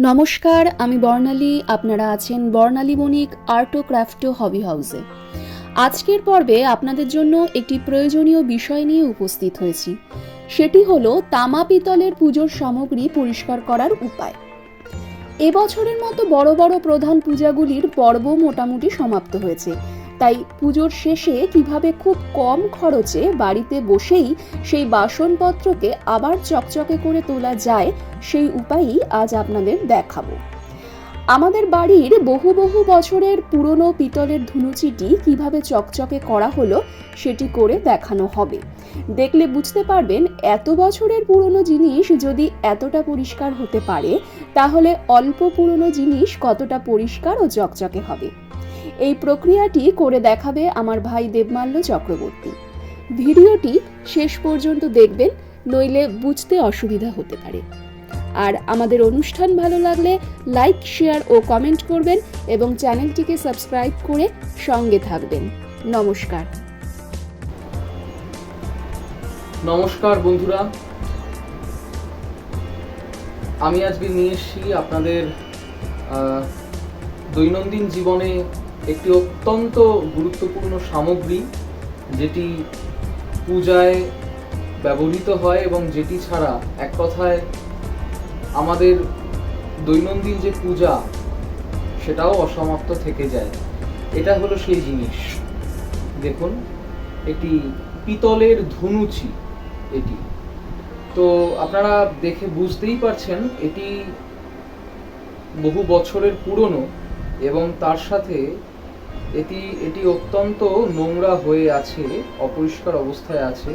নমস্কার, আমি বর্ণালী। আপনারা আছেন বর্ণালী বণিক আর্ট ও ক্রাফট হবি হাউসে। আজকের পর্বে আপনাদের জন্য একটি প্রয়োজনীয় বিষয় নিয়ে উপস্থিত হয়েছি। সেটি হলো তামা পিতলের পুজোর সামগ্রী পরিষ্কার করার উপায়। এবছরের মতো বড় বড় প্রধান পূজাগুলির পর্ব মোটামুটি সমাপ্ত হয়েছে। তাই পুজোর শেষে কীভাবে খুব কম খরচে বাড়িতে বসেই সেই বাসনপত্রকে আবার চকচকে করে তোলা যায়, সেই উপায়ই আজ আপনাদের দেখাবো। আমাদের বাড়ির বহু বহু বছরের পুরনো পিতলের ধুনুচিটি কীভাবে চকচকে করা হলো সেটি করে দেখানো হবে। দেখলে বুঝতে পারবেন, এত বছরের পুরনো জিনিস যদি এতটা পরিষ্কার হতে পারে, তাহলে অল্প পুরনো জিনিস কতটা পরিষ্কার ও চকচকে হবে। এই প্রক্রিয়াটি করে দেখাবে আমার ভাই দেবমাল্য চক্রবর্তী। ভিডিওটি শেষ পর্যন্ত দেখবেন, নইলে বুঝতে অসুবিধা হতে পারে। আর আমাদের অনুষ্ঠান ভালো লাগলে লাইক, শেয়ার ও কমেন্ট করবেন এবং চ্যানেলটিকে সাবস্ক্রাইব করে সঙ্গে থাকবেন। নমস্কার। নমস্কার বন্ধুরা। আমি আজকে নিয়ে এসেছি আপনাদের দৈনন্দিন জীবনে একটি অত্যন্ত গুরুত্বপূর্ণ সামগ্রী যেটি পূজায় ব্যবহৃত হয় এবং যেটি ছাড়া এক কথায় আমাদের দৈনন্দিন যে পূজা, সেটাও অসমাপ্ত থেকে যায়। এটা হলো সেই জিনিস। দেখুন, এটি পিতলের ধনুচি এটি। তো আপনারা দেখে বুঝতেই পারছেন, এটি বহু বছরের পুরনো এবং তার সাথে এটি এটি অত্যন্ত নোংরা হয়ে আছে, অপরিষ্কার অবস্থায় আছে।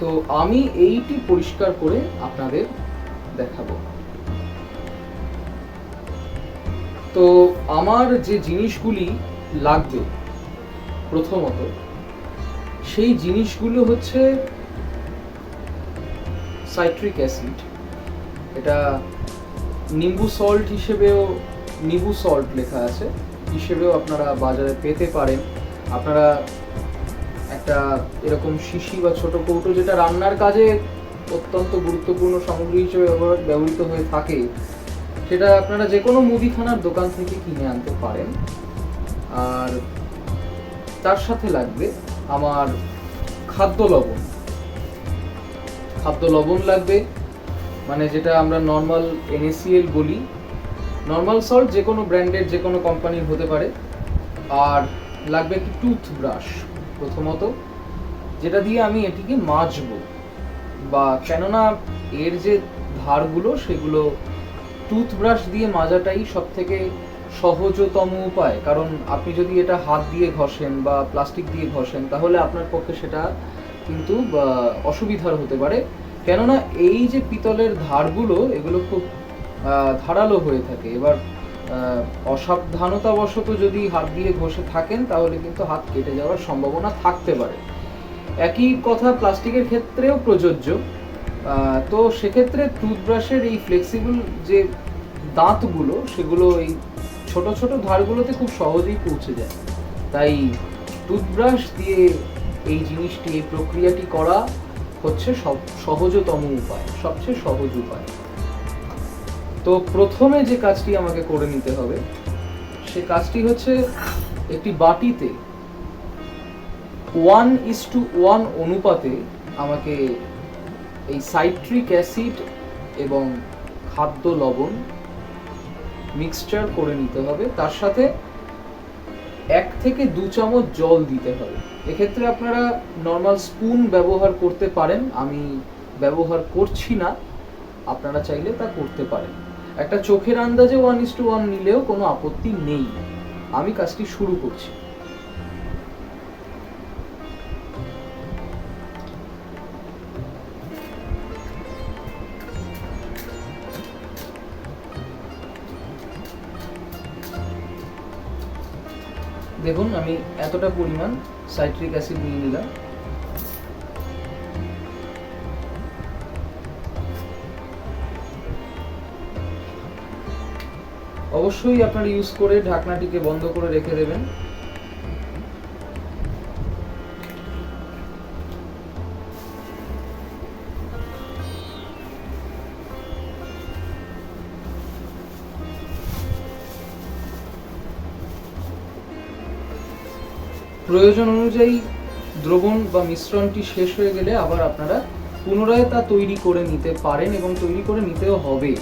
তো আমি এইটি পরিষ্কার করে আপনাদের দেখাবো। তো আমার যে জিনিসগুলি লাগবে, প্রথমত, সেই জিনিসগুলো হচ্ছে সাইট্রিক অ্যাসিড। এটা নিম্বু সল্ট হিসেবেও নিবু সল্ট লেখা আছে, হিসেবেও আপনারা বাজারে পেতে পারেন। আপনারা একটা এরকম শিশি বা ছোট কৌটো যেটা রান্নার কাজে অত্যন্ত গুরুত্বপূর্ণ সামগ্রী হিসেবে ব্যবহার- ব্যবহৃত হয়ে থাকে, সেটা আপনারা যে কোনো মুদিখানার দোকান থেকে কিনে আনতে পারেন। আর তার সাথে লাগবে আমার খাদ্য লবণ। খাদ্য লবণ লাগবে মানে যেটা আমরা নর্মাল এনএসিএল বলি নর্মাল সল্ট যে কোনো ব্র্যান্ডের যে কোনো কোম্পানির হতে পারে। আর লাগবে একটি টুথব্রাশ প্রথমত, যেটা দিয়ে আমি এটিকে মাজবো। বা কেননা এর যে ধারগুলো, সেগুলো টুথব্রাশ দিয়ে মাজাটাই সব থেকে সহজতম উপায়। কারণ আপনি যদি এটা হাত দিয়ে ঘষেন বা প্লাস্টিক দিয়ে ঘষেন, তাহলে আপনার পক্ষে সেটা কিন্তু অসুবিধার হতে পারে। কেননা এই যে পিতলের ধারগুলো, এগুলো খুব ধারালো হয়ে থাকে। এবার অসাবধানতাবশত যদি হাত দিয়ে ঘষে থাকেন, তাহলে কিন্তু হাত কেটে যাওয়ার সম্ভাবনা থাকতে পারে। একই কথা প্লাস্টিকের ক্ষেত্রেও প্রযোজ্য। তো সেক্ষেত্রে টুথব্রাশের এই ফ্লেক্সিবল যে দাঁতগুলো, সেগুলো এই ছোট ছোট ধারগুলোতে খুব সহজেই পৌঁছে যায়। তাই টুথব্রাশ দিয়ে এই জিনিসটি, এই প্রক্রিয়াটি করা হচ্ছে সব সহজতম উপায়, সবচেয়ে সহজ উপায়। তো প্রথমে যে কাজটি আমাকে করে নিতে হবে, সে কাজটি হচ্ছে একটি বাটিতে ওয়ান ইস টু ওয়ান অনুপাতে আমাকে এই সাইট্রিক অ্যাসিড এবং খাদ্য লবণ মিক্সচার করে নিতে হবে। তার সাথে এক থেকে দু চামচ জল দিতে হবে। এক্ষেত্রে আপনারা নর্মাল স্পুন ব্যবহার করতে পারেন। আমি ব্যবহার করছি না। আপনারা চাইলে তা করতে পারেন। একটা চোখের আন্দাজে ওয়ান ইস টু ওয়ান নিলেও কোনো আপত্তি নেই। আমি কাজটি শুরু করছি। দেখুন, আমি এতটা পরিমাণ সাইট্রিক অ্যাসিড নিয়ে নিলাম। অবশ্যই আপনারা ইউজ করে ঢাকনাটিকে বন্ধ করে রেখে দেবেন। প্রয়োজন অনুযায়ী দ্রবণ বা মিশ্রণটি শেষ হয়ে গেলে আবার আপনারা পুনরায় তা তৈরি করে নিতে পারেন এবং তৈরি করে নিতেও হবে।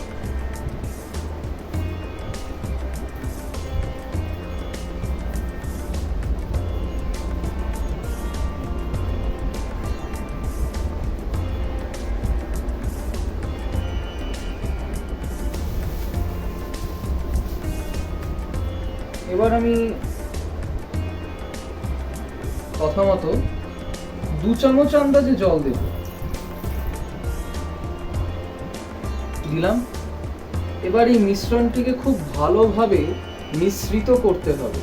কথা মতো দু চামচ আন্দাজে জল দেব। দিলাম। এবার এই মিশ্রণটিকে খুব ভালোভাবে মিশ্রিত করতে হবে,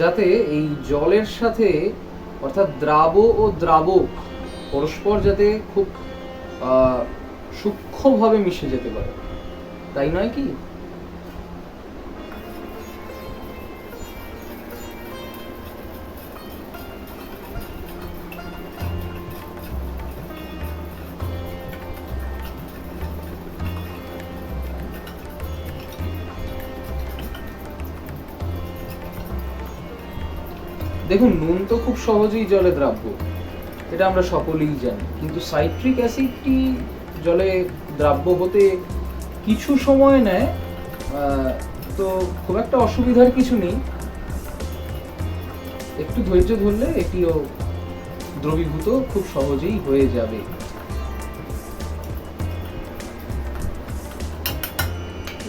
যাতে এই জলের সাথে, অর্থাৎ দ্রাব ও দ্রাবক পরস্পর যাতে খুব সূক্ষ্মভাবে মিশে যেতে পারে। তাই নয় কি? দেখুন, নুন তো খুব সহজেই জলে দ্রাব্য। এটা আমরা সকলেই জানি। কিন্তু সাইট্রিক অ্যাসিডটি জলে দ্রাব্য হতে কিছু সময় নেয় তো খুব একটা অসুবিধার কিছু নেই। একটু ধৈর্য ধরলে এটিও দ্রবীভূত খুব সহজেই হয়ে যাবে।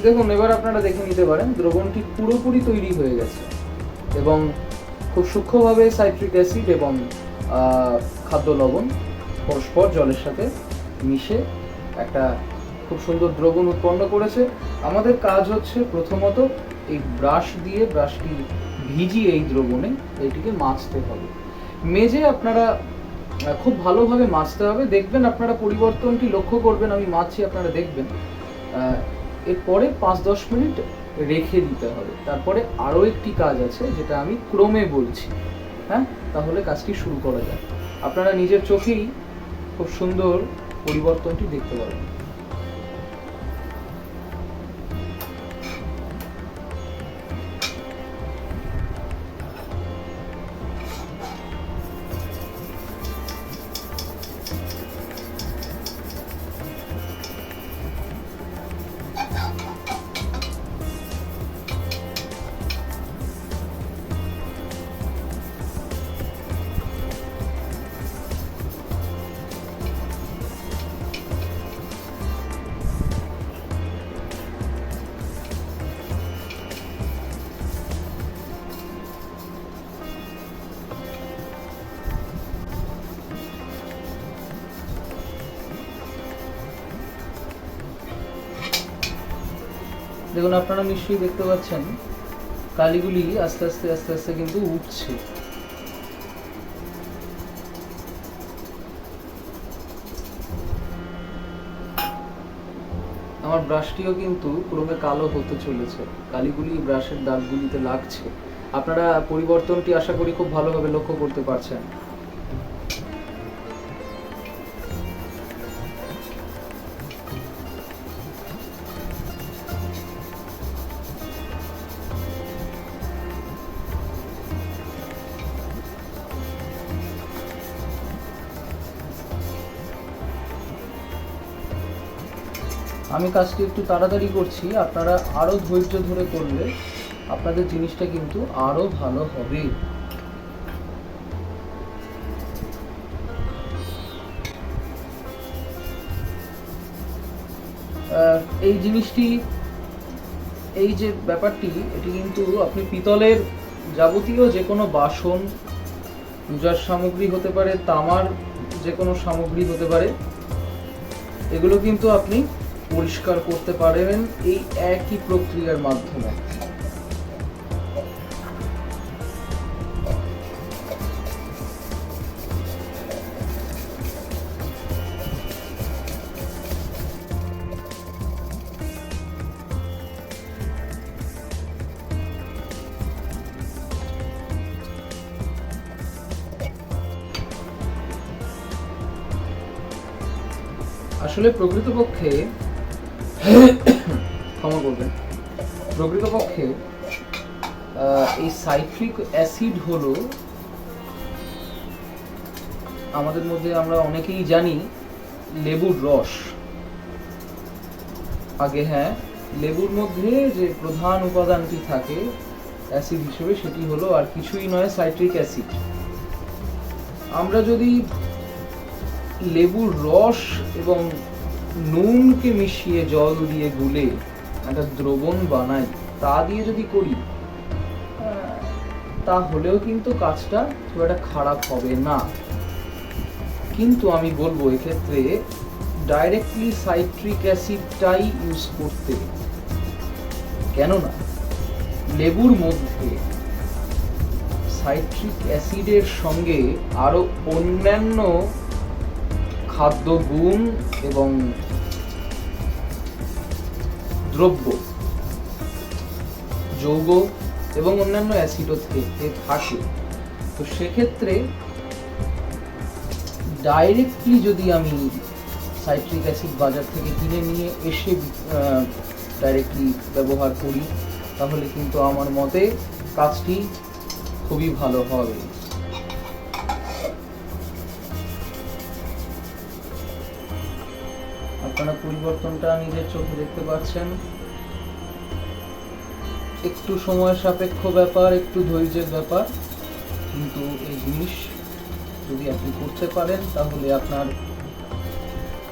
দেখুন, এবার আপনারা দেখে নিতে পারেন, দ্রবণটি পুরোপুরি তৈরি হয়ে গেছে এবং খুব সূক্ষ্মভাবে সাইট্রিক অ্যাসিড এবং খাদ্য লবণ পরস্পর জলের সাথে মিশে একটা খুব সুন্দর দ্রবণ উৎপন্ন করেছে। আমাদের কাজ হচ্ছে প্রথমত এই ব্রাশ দিয়ে, ব্রাশটি ভিজিয়ে এই দ্রবণে এটিকে মাছতে হবে। মেজে আপনারা খুব ভালোভাবে মাছতে হবে। দেখবেন আপনারা পরিবর্তনটি লক্ষ্য করবেন, আমি মাছি, আপনারা দেখবেন। এরপরে পাঁচ দশ মিনিট রেখে দিতে হবে। তারপরে আরও একটি কাজ আছে, যেটা আমি ক্রমে বলছি। হ্যাঁ? তাহলে কাজটি শুরু করা যায় আপনারা নিজের চোখেই খুব সুন্দর পরিবর্তনটি দেখতে পাবেন। দেখুন, আপনারা নিশ্চয়ই দেখতে পাচ্ছেন, কালিগুলি আস্তে আস্তে আস্তে আস্তে কিন্তু উঠছে। আমার ব্রাশটিও কিন্তু ক্রমে কালো হতে চলেছে। কালিগুলি ব্রাশের দাগগুলিতে লাগছে। আপনারা পরিবর্তনটি আশা করি খুব ভালোভাবে লক্ষ্য করতে পারছেন। আমি কাজটি একটু তাড়াতাড়ি করছি, আপনারা আরও ধৈর্য ধরে করলে আপনাদের জিনিসটা কিন্তু আরও ভালো হবে। এই জিনিসটি, এই যে ব্যাপারটি, এটি কিন্তু আপনি পিতলের যাবতীয় যে কোনো বাসন, পূজার সামগ্রী হতে পারে, তামার যে কোনো সামগ্রী হতে পারে, এগুলো কিন্তু আপনি পরিষ্কার করতে পারবেন এই একই প্রক্রিয়ার মাধ্যমে। আসলে প্রকৃতপক্ষে ক্ষমা করবেন। প্রকৃতপক্ষে এই সাইট্রিক অ্যাসিড হলো, আমাদের মধ্যে আমরা অনেকেই জানি, লেবুর রস। আগে হ্যাঁ লেবুর মধ্যে যে প্রধান উপাদানটি থাকে, অ্যাসিড হিসেবে সেটি হলো আর কিছুই নয় সাইট্রিক অ্যাসিড। আমরা যদি লেবুর রস এবং নুনকে মিশিয়ে জল দিয়ে গুলে একটা দ্রবণ বানাই, তা দিয়ে যদি করি, তাহলেও কিন্তু কাজটা খুব একটা খারাপ হবে না। কিন্তু আমি বলব এক্ষেত্রে ডাইরেক্টলি সাইট্রিক অ্যাসিডটাই ইউজ করতে। কেননা, লেবুর মধ্যে সাইট্রিক অ্যাসিডের সঙ্গে আরও অন্যান্য খাদ্য গুণ এবং দ্রব্য, যৌগ এবং অন্যান্য অ্যাসিডও থেকে থাকে তো সেক্ষেত্রে ডাইরেক্টলি যদি আমি সাইট্রিক অ্যাসিড বাজার থেকে কিনে নিয়ে এসে ডাইরেক্টলি ব্যবহার করি, তাহলে কিন্তু আমার মতে কাজটি খুবই ভালো হবে। আপনারা পরিবর্তনটা নিজের চোখে দেখতে পাচ্ছেন। একটু সময় সাপেক্ষ ব্যাপার, একটু ধৈর্যের ব্যাপার। কিন্তু এই জিনিস যদি আপনি করতে পারেন, তাহলে আপনার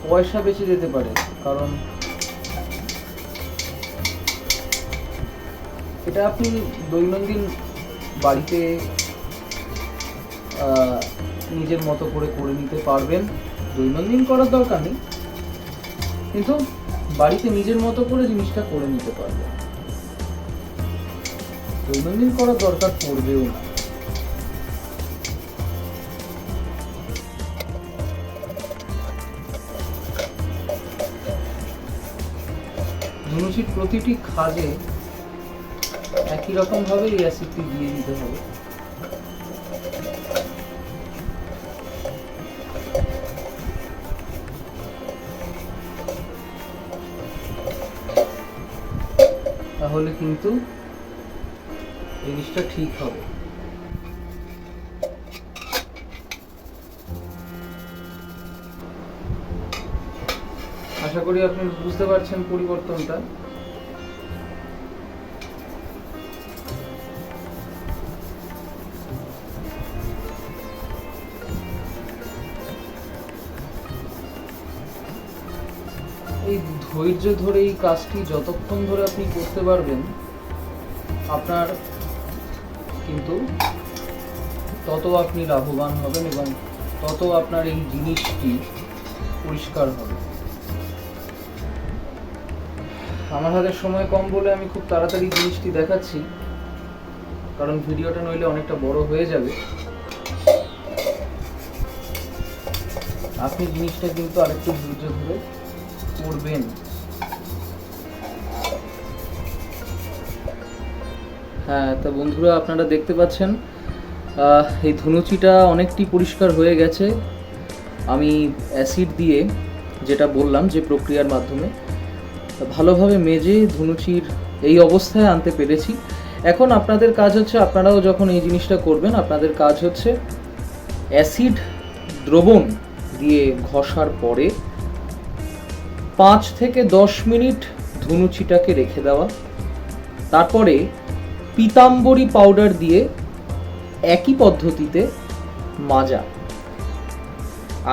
পয়সা বেঁচে যেতে পারে। কারণ এটা আপনি দৈনন্দিন বাড়িতে নিজের মতো করে করে নিতে পারবেন। দৈনন্দিন করার দরকার নেই। কিন্তু বাড়িতে নিজের মতো করে জিনিসটা করে নিতে পারবে। দৈনন্দিন করার দরকার পড়বেও না। প্রতিটি খাজে একই রকম ভাবে এই অ্যাসিডটি দিয়ে দিতে হবে। তাহলে কিন্তু জিনিসটা ঠিক হবে। আশা করি আপনি বুঝতে পারছেন পরিবর্তনটা। ধৈর্য ধরে এই কাজটি যতক্ষণ ধরে আপনি করতে পারবেন, আপনার কিন্তু তত আপনি লাভবান হবেন এবং তত আপনার এই জিনিসটি পরিষ্কার হবে। আমার হাতে সময় কম বলে আমি খুব তাড়াতাড়ি জিনিসটি দেখাচ্ছি, কারণ ভিডিওটা নইলে অনেকটা বড় হয়ে যাবে। আপনি জিনিসটা কিন্তু আরেকটু ধৈর্য ধরে করবেন। হ্যাঁ তা বন্ধুরা আপনারা দেখতে পাচ্ছেন এই ধনুচিটা অনেকটি পরিষ্কার হয়ে গেছে। আমি অ্যাসিড দিয়ে যেটা বললাম যে প্রক্রিয়ার মাধ্যমে ভালোভাবে মেজে ধনুচির এই অবস্থায় আনতে পেরেছি। এখন আপনাদের কাজ হচ্ছে, আপনারাও যখন এই জিনিসটা করবেন, আপনাদের কাজ হচ্ছে অ্যাসিড দ্রবণ দিয়ে ঘষার পরে পাঁচ থেকে দশ মিনিট ধনুচিটাকে রেখে দেওয়া। তারপরে পিতাম্বরী পাউডার দিয়ে একই পদ্ধতিতে মাজা।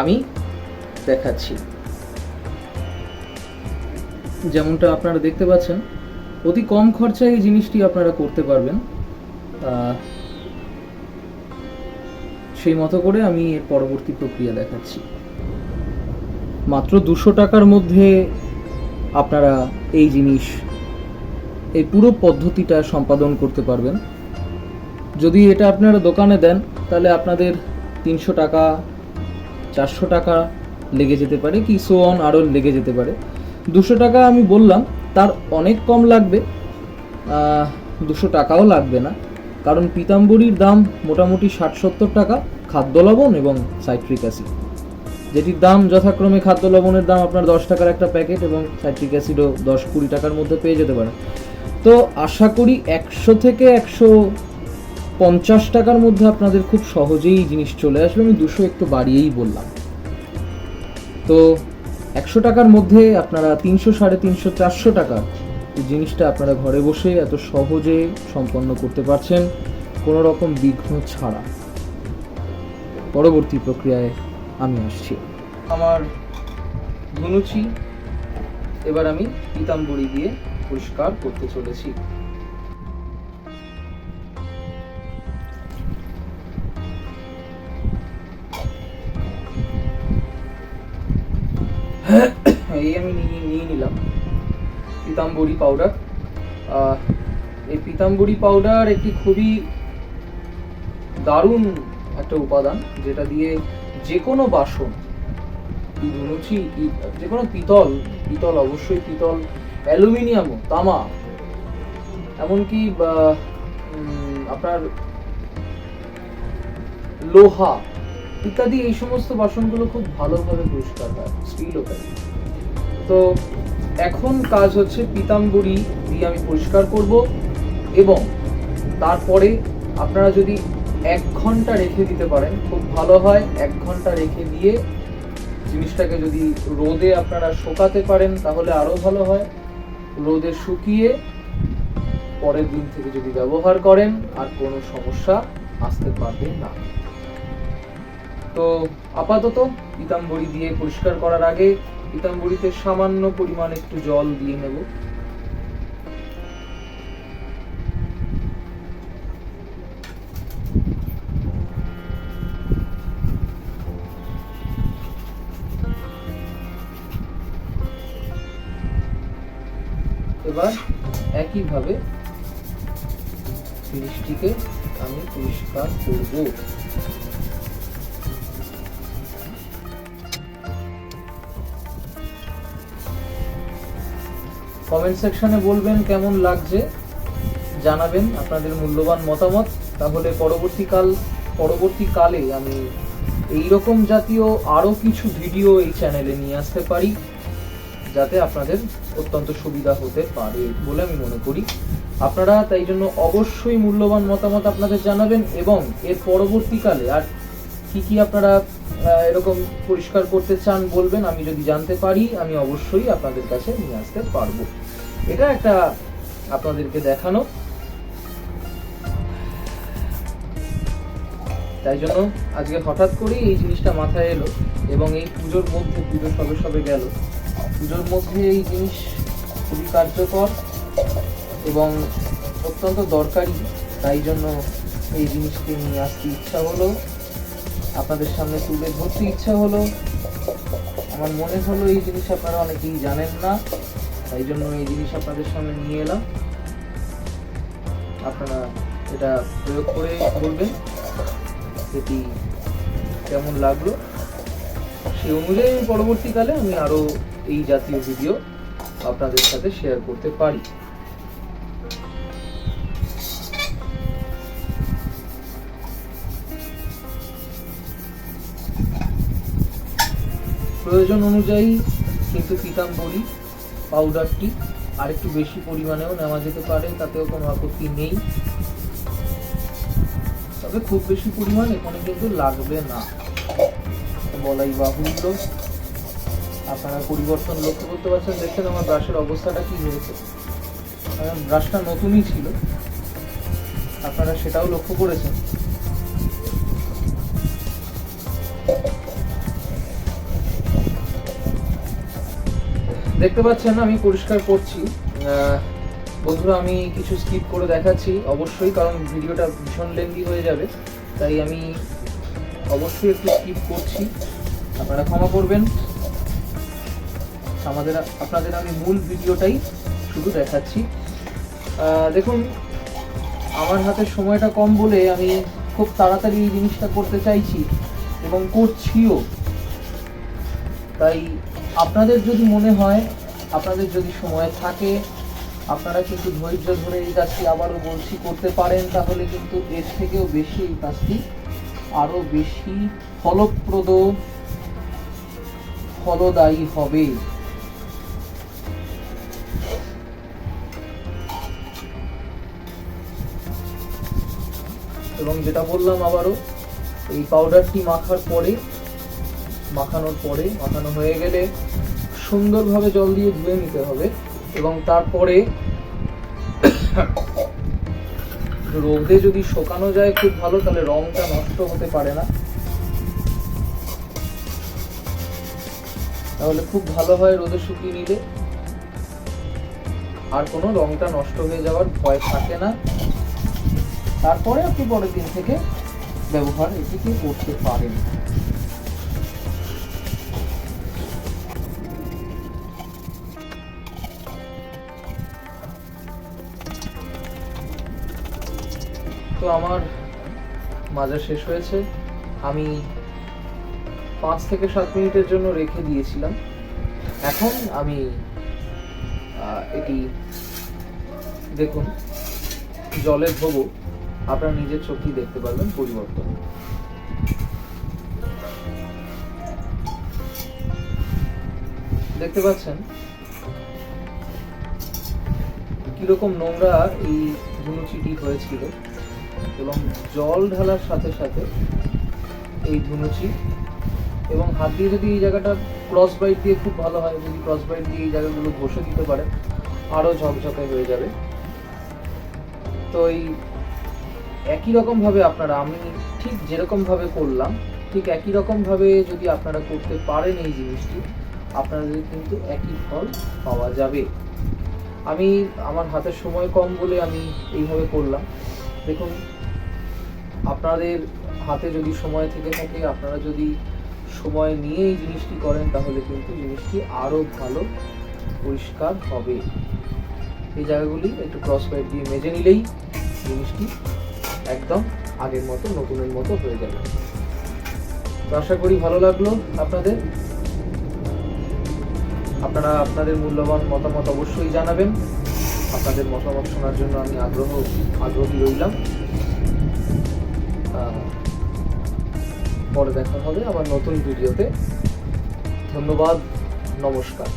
আমি দেখাচ্ছি। যেমনটা আপনারা দেখতে পাচ্ছেন, অতি কম খরচায় এই জিনিসটি আপনারা করতে পারবেন। সেই মতো করে আমি এর পরবর্তী প্রক্রিয়া দেখাচ্ছি। মাত্র দুশো টাকার মধ্যে আপনারা এই জিনিস এই পুরো পদ্ধতিটা সম্পাদন করতে পারবেন। যদি এটা আপনারা দোকানে দেন, তাহলে আপনাদের তিনশো টাকা, চারশো টাকা লেগে যেতে পারে কি সো অন আরও লেগে যেতে পারে। দুশো টাকা আমি বললাম, তার অনেক কম লাগবে। দুশো টাকাও লাগবে না। কারণ পিতাম্বরীর দাম মোটামুটি ষাট সত্তর টাকা, খাদ্য লবণ এবং সাইট্রিক অ্যাসিড। যেটির দাম যথাক্রমে খাদ্য লবণের দাম আপনার দশ টাকার একটা প্যাকেট এবং সাইট্রিক অ্যাসিডও দশ কুড়ি টাকার মধ্যে পেয়ে যেতে পারেন। তো আশা করি একশো থেকে একশো পঞ্চাশ টাকার মধ্যে আপনাদের খুব সহজেই জিনিস চলে আসবে আমি দুশো একটু বাড়িয়েই বললাম। তো একশো টাকার মধ্যে আপনারা তিনশো সাড়ে তিনশো চারশো টাকা এই জিনিসটা আপনারা ঘরে বসে এত সহজে সম্পন্ন করতে পারছেন, কোনো রকম বিঘ্ন ছাড়া। পরবর্তী প্রক্রিয়ায় আমি আসছি। আমার ধনুচি, এবার আমি পিতাম্বরী দিয়ে পরিষ্কার করতে চলেছি। এই আমি নিয়ে নিলাম পিতাম্বরী পাউডার এই পিতাম্বরী পাউডার একটি খুবই দারুণ একটা উপাদান, যেটা দিয়ে যে কোনো বাসন যে কোনো পিতল পিতল অবশ্যই পিতল অ্যালুমিনিয়ামও তামা, এমনকি আপনার লোহা ইত্যাদি এই সমস্ত বাসনগুলো খুব ভালোভাবে পরিষ্কার হয় স্টিলও তাই। তো এখন কাজ হচ্ছে পিতাম্বরী দিয়ে আমি পরিষ্কার করব এবং তারপরে আপনারা যদি এক ঘণ্টা রেখে দিতে পারেন, খুব ভালো হয়। এক ঘণ্টা রেখে দিয়ে জিনিসটাকে যদি রোদে আপনারা শোকাতে পারেন, তাহলে আরও ভালো হয়। রোদে শুকিয়ে পরের দিন থেকে যদি ব্যবহার করেন, আর কোনো সমস্যা আসতে পারবে না। তো আপাতত পিতাম্বরী দিয়ে পরিষ্কার করার আগে পিতাম্বরীতে সামান্য পরিমাণ একটু জল দিয়ে নেব। একইভাবে জিনিসটিকে আমি পরিষ্কার করব। কমেন্ট সেকশনে বলবেন কেমন লাগছে, জানাবেন আপনাদের মূল্যবান মতামত। তাহলে পরবর্তীকাল, পরবর্তীকালে আমি এইরকম জাতীয় আরও কিছু ভিডিও এই চ্যানেলে নিয়ে আসতে পারি। যাতে আপনাদের অত্যন্ত সুবিধা হতে পারে বলে আমি মনে করি। আপনারা তাই জন্য অবশ্যই মূল্যবান মতামত আপনাদের জানাবেন এবং এর পরবর্তীকালে আর কি কি আপনারা এরকম পরিষ্কার করতে চান বলবেন আমি যদি জানতে পারি, আমি অবশ্যই আপনাদের কাছে নিয়ে আসতে পারব। এটা একটা আপনাদেরকে দেখানো। তাই জন্য আজকে হঠাৎ করেই এই জিনিসটা মাথায় এলো এবং এই পুজোর মধ্যে পুজো সবে সবে গেল। পুজোর মধ্যে এই জিনিস খুবই কার্যকর এবং অত্যন্ত দরকারি। তাই জন্য এই জিনিসকে নিয়ে আসতে ইচ্ছা হলো। আপনাদের সামনে তুলে ধরতে ইচ্ছা হলো। আমার মনে হলো এই জিনিস আপনারা অনেকেই জানেন না। তাই জন্য এই জিনিস আপনাদের সামনে নিয়ে এলাম। আপনারা এটা প্রয়োগ করে বলবেন এটি কেমন লাগল। সেই অনুযায়ী পরবর্তীকালে আমি আরও এই জাতীয় ভিডিও আপনাদের সাথে শেয়ার করতে পারি। প্রয়োজন অনুযায়ী কিন্তু পিতাম্বরী পাউডারটি আরেকটু বেশি পরিমাণেও নেওয়া যেতে পারে, তাতেও কোনো আপত্তি নেই। তবে খুব বেশি পরিমাণ এখানে কিন্তু লাগবে না। বলাই বাহুল্য। আপনারা পরিবর্তন লক্ষ্য করতে পারছেন, দেখছেন আমার ব্রাশের অবস্থাটা কি হয়েছে। ব্রাশটা নতুনই ছিল। আপনারা সেটাও লক্ষ্য করেছেন। দেখতে পাচ্ছেন, আমি পরিষ্কার করছি। বন্ধুরা, আমি কিছু স্কিপ করে দেখাচ্ছি অবশ্যই, কারণ ভিডিওটা ভীষণ লেন্দি হয়ে যাবে। তাই আমি অবশ্যই একটু স্কিপ করছি। আপনারা ক্ষমা করবেন। আমাদের আপনাদের আমি মূল ভিডিওটাই শুধু দেখাচ্ছি। দেখুন, আমার হাতে সময়টা কম বলে আমি খুব তাড়াতাড়ি এই জিনিসটা করতে চাইছি এবং করছিও। তাই আপনাদের যদি মনে হয়, আপনাদের যদি সময় থাকে, আপনারা কিন্তু ধৈর্য ধরে এই কাজটি আবারও বলছি, করতে পারেন, তাহলে কিন্তু এর থেকেও বেশি এই কাজটি আরও বেশি ফলপ্রদ, ফলদায়ী হবে। এবং যেটা বললাম আবারও, এই পাউডারটি মাখার পরে, মাখানোর পরে, মাখানো হয়ে গেলে সুন্দরভাবে জল দিয়ে ধুয়ে নিতে হবে এবং তারপরে রোদে যদি শুকানো যায় খুব ভালো, তাহলে রংটা নষ্ট হতে পারে না। তাহলে খুব ভালো হয় রোদে শুকিয়ে নিলে। আর কোনো রংটা নষ্ট হয়ে যাওয়ার ভয় থাকে না। তারপরে আপনি পরের দিন থেকে ব্যবহার এটিকে করতে পারেন। তো আমার মাজা শেষ হয়েছে। আমি পাঁচ থেকে সাত মিনিটের জন্য রেখে দিয়েছিলাম। এখন আমি এটি দেখুন জলে ধোবো আপনারা নিজের চোখেই দেখতে পারবেন পরিবর্তন। দেখতে পাচ্ছেন? কীরকম নোংরা এই ধুনুচিটি হয়েছিল এবং জল ঢালার সাথে সাথে এই ধুনুচি এবং হাত দিয়ে যদি এই জায়গাটা ক্রস বাইট দিয়ে খুব ভালো হয়, যদি ক্রস বাইট দিয়ে এই জায়গাগুলো ঘষে দিতে পারে আরও ঝকঝকে হয়ে যাবে। তো এই একই রকম ভাবে আপনারা, আমি ঠিক যেরকম ভাবে করলাম, ঠিক একই রকম ভাবে যদি আপনারা করতে পারেন এই জিনিসটি, আপনাদের কিন্তু একই ফল পাওয়া যাবে। আমি, আমার হাতে সময় কম বলে আমি এইভাবে করলাম। দেখুন, আপনাদের হাতে যদি সময় থেকে থাকে, আপনারা যদি সময় নিয়ে এই জিনিসটি করেন, তাহলে কিন্তু জিনিসটি আরও ভালো পরিষ্কার হবে। এই জায়গাগুলি একটু ক্রস পাইপ দিয়ে মেজে নিলেই জিনিসটি একদম আগের মতো, নতুনের মতো হয়ে যাবে। তো আশা করি ভালো লাগল আপনাদের। আপনারা আপনাদের মূল্যবান মতামত অবশ্যই জানাবেন। আপনাদের মতামত শোনার জন্য আমি আগ্রহ, আগ্রহী রইলাম। পরে দেখা হবে আমার নতুন ভিডিওতে। ধন্যবাদ, নমস্কার।